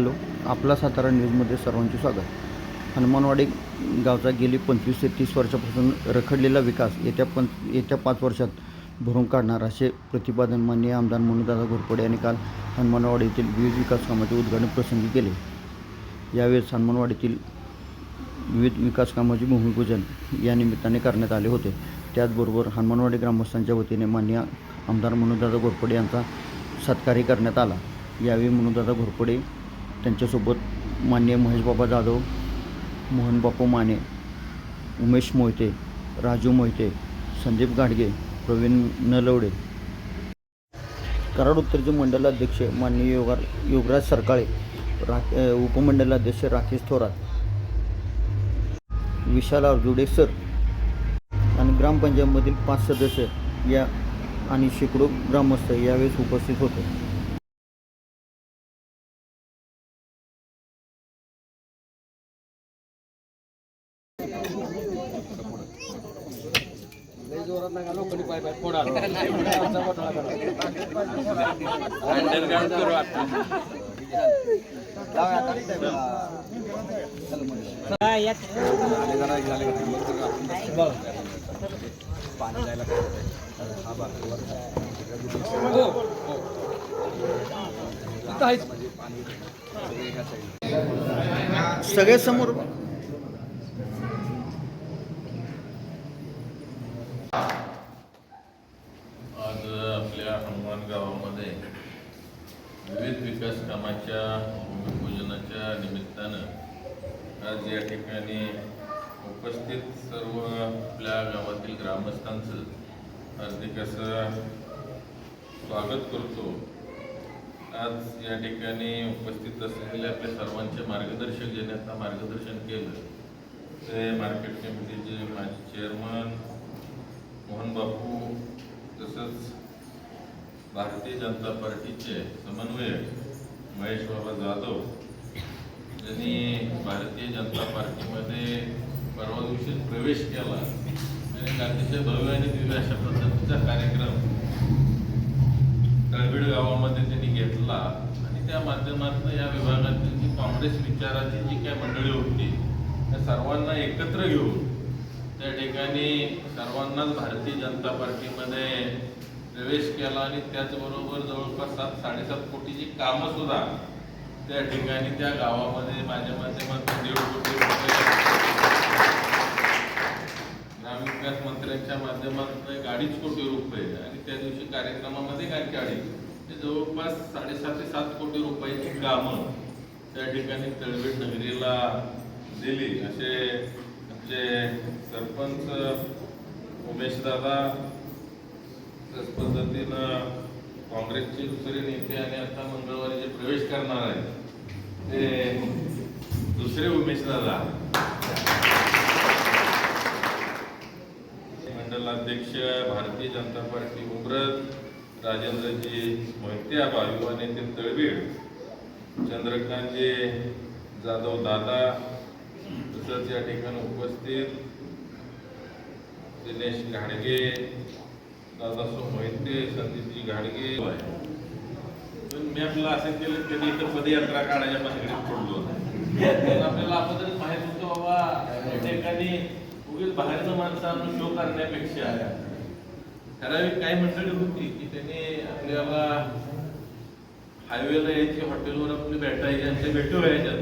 Hello आपला सातारा न्यूजमध्ये सर्वांचे स्वागत. हनुमानवाडी गावचा गेली पंचवीस ते तीस वर्षापासून रखडलेला विकास येत्या पं येत्या पाच वर्षात भरून काढणार असे प्रतिपादन माननीय आमदार मनोदादा घोरपडे यांनी काल हनुमानवाडीतील विविध विकास कामाचे उद्घाटन प्रसंगी केले. यावेळेस हनुमानवाडीतील विविध विकास कामाचे भूमिपूजन या निमित्ताने करण्यात आले होते. त्याचबरोबर हनुमानवाडी ग्रामस्थांच्या वतीने माननीय आमदार मनोदादा घोरपडे यांचा सत्कारही करण्यात आला. यावेळी मनोदादा घोरपडे त्यांच्यासोबत माननीय महेशबाबा जाधव मोहनबापू माने उमेश मोहिते राजू मोहिते संदीप गाडगे प्रवीण नलवडे. कराड उत्तरचे मंडलाध्यक्ष माननीय योगा योगराज सरकाळे रा उपमंडलाध्यक्ष राकेश थोरात विशाल अर्जुडे सर आणि ग्रामपंचायतमधील पाच सदस्य या आणि शेकडो ग्रामस्थ यावेळेस उपस्थित होते. सगळे समोर आज आपल्या हनुमान गावामध्ये विविध विकास कामाच्या भूमिपूजनाच्या निमित्तानं आज या ठिकाणी उपस्थित सर्व आपल्या गावातील ग्रामस्थांचं हार्दिक असं स्वागत करतो. आज या ठिकाणी उपस्थित असलेले आपल्या सर्वांचे मार्गदर्शक ज्यांनी आता मार्गदर्शन केलं ते मार्केट कमिटीचे माजी चेअरमन मोहन बापू तसंच भारतीय जनता पार्टीचे समन्वयक महेश बाबा जाधव यांनी भारतीय जनता पार्टीमध्ये परवा दिवशी प्रवेश केला. आणि अतिशय भव्य आणि दिव्य अशा पद्धतीचा कार्यक्रम तळबीड गावामध्ये त्यांनी घेतला. आणि त्या माध्यमातून या विभागातील जी काँग्रेस विचाराची जी काही मंडळी होती त्या सर्वांना एकत्र घेऊन त्या ठिकाणी सर्वांनाच भारतीय जनता पार्टीमध्ये प्रवेश केला. आणि त्याचबरोबर जवळपास सात साडेसात कोटीची कामं सुद्धा त्या ठिकाणी त्या गावामध्ये माझ्या माध्यमातून दीड कोटी ग्रामीण विकास मंत्र्यांच्या माध्यमातून अडीच कोटी रुपये आणि त्या दिवशी कार्यक्रमामध्ये काय अडीच ते जवळपास साडेसात ते सात कोटी रुपयाची कामं त्या ठिकाणी तळवीड नगरीला दिली. असे आमचे सरपंच उमेशदादा त्याच पद्धतीनं काँग्रेसचे दुसरे नेते आणि आता मंगळवारी जे प्रवेश करणार आहेत ते दुसरे उमेशदादा मंडलाध्यक्ष भारतीय जनता पार्टी उमरत राजेंद्रजी मोहिते आबा युवा नेते तळबीड चंद्रकांतजी जाधव दादा तसंच या ठिकाणी उपस्थित दिनेश घाडगे दादासो मोहिते संदीपजी घाडगे. पण मी आपल्याला असं केलं कधी इथं पदयात्रा काढायच्या मागणीत पडलो. पण आपल्याला अगोदरच माहीत होतं बाबा या ठिकाणी उगीच बाहेरचं माणसांना शो करण्यापेक्षा ठराविक काही मंडळी होती की त्यांनी आपल्याला हायवेला यायची हॉटेलवर आपली भेटायची आणि ते भेटू व्हायच्या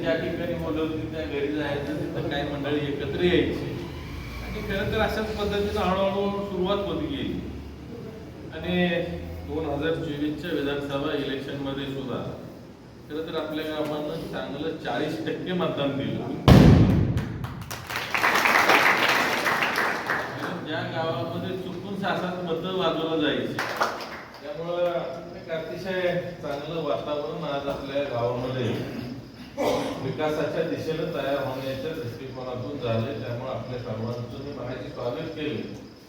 ज्या ठिकाणी बोलवतील त्या घरी जायचं तिथं काही मंडळी एकत्र यायची. आणि खरं तर अशाच पद्धतीनं हळूहळू सुरुवात होत गेली. आणि दोन हजार चोवीसच्या विधानसभा इलेक्शनमध्ये सुद्धा खरं तर आपल्या गावानं चांगलं चाळीस टक्के मतदान दिलं. त्या गावामध्ये चुकून सासात मतं वाजवलं जायची. त्यामुळं एक अतिशय चांगलं वातावरण आज आपल्या गावामध्ये विकासाच्या दिशेनं तयार होण्याच्या दृष्टिकोनातून झाले त्यामुळे आपल्या सर्वांचं मी म्हणायचे स्वागत केले.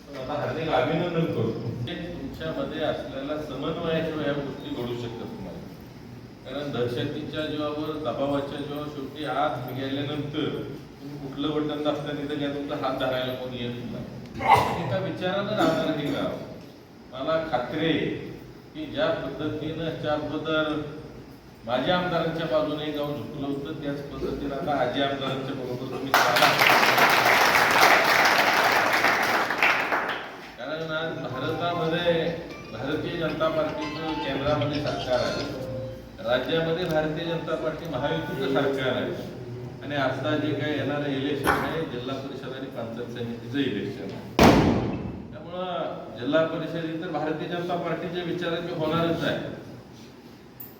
पण आता हार्दिक अभिनंदन करतो. तुमच्यामध्ये असलेला समन्वयाशिवाय ह्या गोष्टी घडू शकत नाही. कारण दहशतीच्या जीवावर दबावाच्या जीवावर शेवटी आत गेल्यानंतर तुम्ही कुठलं बटन दाबता तिथं काय तुमचा हात धरायला कोणी येत नाही. एका विचारानं राहणार हे गाव. मला खात्री आहे की ज्या पद्धतीनं च्या अगोदर माझ्या आमदारांच्या बाजूने गाव झुकलं होतं त्याच पद्धतीनं आता आजी आमदारांच्या बरोबर तुम्ही कारण आज भारतामध्ये भारतीय जनता पार्टीचं केंद्रामध्ये सरकार आहे. राज्यामध्ये भारतीय जनता पार्टी महायुतीचं सरकार आहे. आणि आता जे काय येणारं इलेक्शन आहे जिल्हा परिषद आणि पंचायत समितीचं इलेक्शन आहे. त्यामुळं जिल्हा परिषद तर भारतीय जनता पार्टीच्या विचारांची होणारच आहे.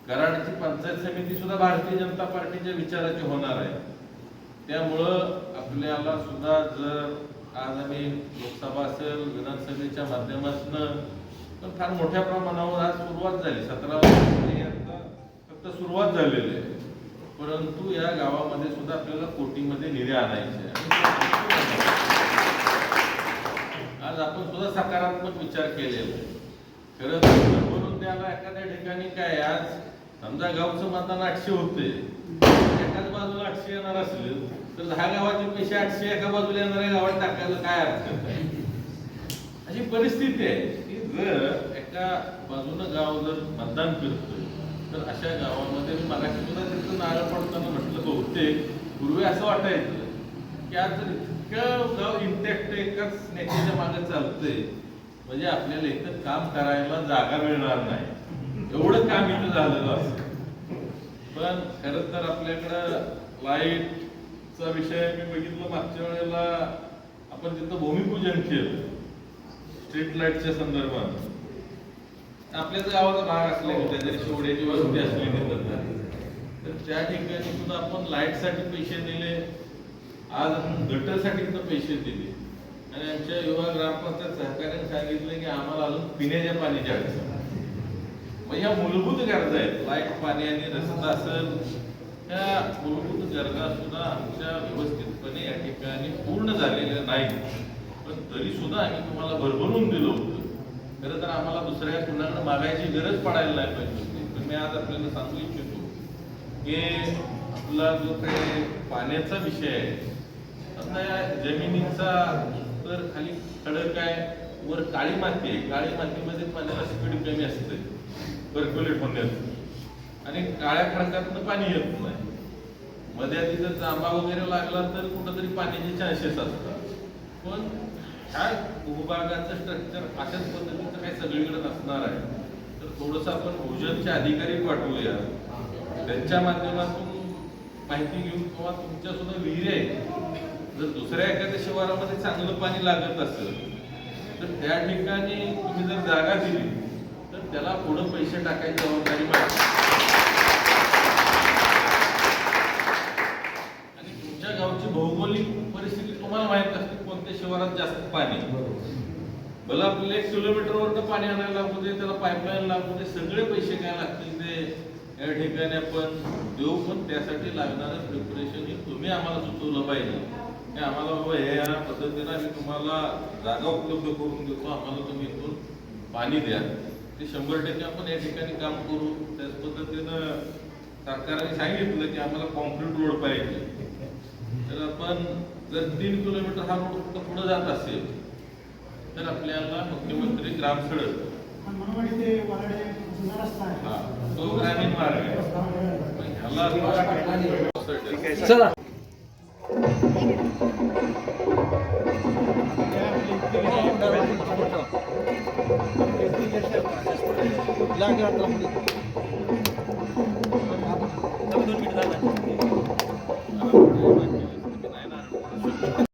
कराडची पंचायत समिती सुद्धा भारतीय जनता पार्टीच्या विचाराची होणार आहे. त्यामुळं आपल्याला सुद्धा जर आज आम्ही लोकसभा असेल विधानसभेच्या माध्यमातून पण फार मोठ्या प्रमाणावर आज सुरुवात झाली. सतरा वर्ष फक्त सुरुवात झालेली आहे. परंतु या गावामध्ये सुद्धा आपल्याला कोटीमध्ये निधी आणायचे आज आपण सुद्धा सकारात्मक विचार केलेला आहे. खरं तर म्हणून त्याला एखाद्या ठिकाणी काय आज समजा गावचं मतदान आठशे होते एकाच बाजूला आठशे येणार असले तर दहा गावाचे पैसे आठशे एका बाजूला येणाऱ्या गावात टाकायला काय अर्थ आहे? अशी परिस्थिती आहे की जर एका बाजूनं गाव जर मतदान करतं तर अशा गावामध्ये मी मागाशी सुद्धा तिथं नारळ पडताना म्हटलं बहुतेक पूर्वी असं वाटायचं की आज जर इतकं गाव इंटॅक्ट एकाच नेत्याच्या मागे चालतंय म्हणजे आपल्याला इथं काम करायला जागा मिळणार नाही. एवढं काम इथं झालेलं असतं. पण खरं तर आपल्याकडं लाईटचा विषय मी बघितलं मागच्या वेळेला आपण तिथं भूमिपूजन केलं स्ट्रीट लाईटच्या संदर्भात. आपल्याच गावाचा भाग असल्याने त्याच्यात शेवड्याची वस्ती असली तिथं. तर त्या ठिकाणी सुद्धा आपण लाईटसाठी पैसे दिले. आज आपण गटरसाठी सुद्धा पैसे दिले. आणि आमच्या युवा ग्रामपंचायत सहकार्याने सांगितलं की आम्हाला अजून पिण्याच्या पाण्याची अडचण मग ह्या मूलभूत गरजा आहेत. लाइट पाणी आणि रस्ता असेल त्या मूलभूत गरजा सुद्धा आमच्या व्यवस्थितपणे या ठिकाणी पूर्ण झालेल्या नाहीत. पण तरी सुद्धा आम्ही तुम्हाला भरभरून दिलो. होतं खरं तर आम्हाला दुसऱ्या कुणाकडे मागायची गरज पडायला नाही पाहिजे होती. पण मी आज आपल्याला सांगू इच्छितो की आपला जो काही पाण्याचा विषय आहे आता या जमिनीचा तर खाली खडक आहे वर काळी माती आहे. काळी मातीमध्ये पाण्याला स्पीड कमी असते पर्क्युलेट होण्याचं आणि काळ्या खडकातनं पाणी येत नाही. मध्ये आधी जर जांबा वगैरे लागला तर कुठंतरी पाण्याचे चान्सेस असतात. पण ह्या भूभागाचं स्ट्रक्चर अशाच पद्धतीचं काही सगळीकडे नसणार आहे. तर थोडंसं आपण भोजनचे अधिकारी पाठवूया. त्यांच्या माध्यमातून माहिती घेऊन किंवा तुमच्या सुद्धा विहिरी आहे. जर दुसऱ्या एखाद्या शिवारामध्ये चांगलं पाणी लागत असेल तर त्या ठिकाणी तुम्ही जर जागा दिली तर त्याला पुढं पैसे टाकायची जबाबदारी पाहिजे आणि तुमच्या गावची भौगोलिक परिस्थिती तुम्हाला माहीत असते कोणत्या शिवारात जास्त पाणी. भला आपल्याला एक किलोमीटरवर पाणी आणायला लागू दे त्याला पाईपलाईन लागू दे सगळे पैसे काय लागतील ते या ठिकाणी आपण देऊ पण त्यासाठी लागणारं प्रिपरेशन हे तुम्ही आम्हाला सुचवलं पाहिजे. की आम्हाला बाबा हे या पद्धतीनं आम्ही तुम्हाला जागा उपलब्ध करून देतो आम्हाला तुम्ही इथून पाणी द्या. ते शंभर टक्के आपण या ठिकाणी काम करू. त्याच पद्धतीनं सरकारने सांगितलं की आम्हाला कॉन्क्रीट रोड पाहिजे. तर आपण जर तीन किलोमीटर हा रोड कुठं पुढे जात असेल तर आपल्याला मुख्यमंत्री ग्राम सडक. मनमाडी ते वराडे जुना रस्ता आहे. हा तो ग्रामीण मार्ग आहे. मग ह्याला. दोन मिनिट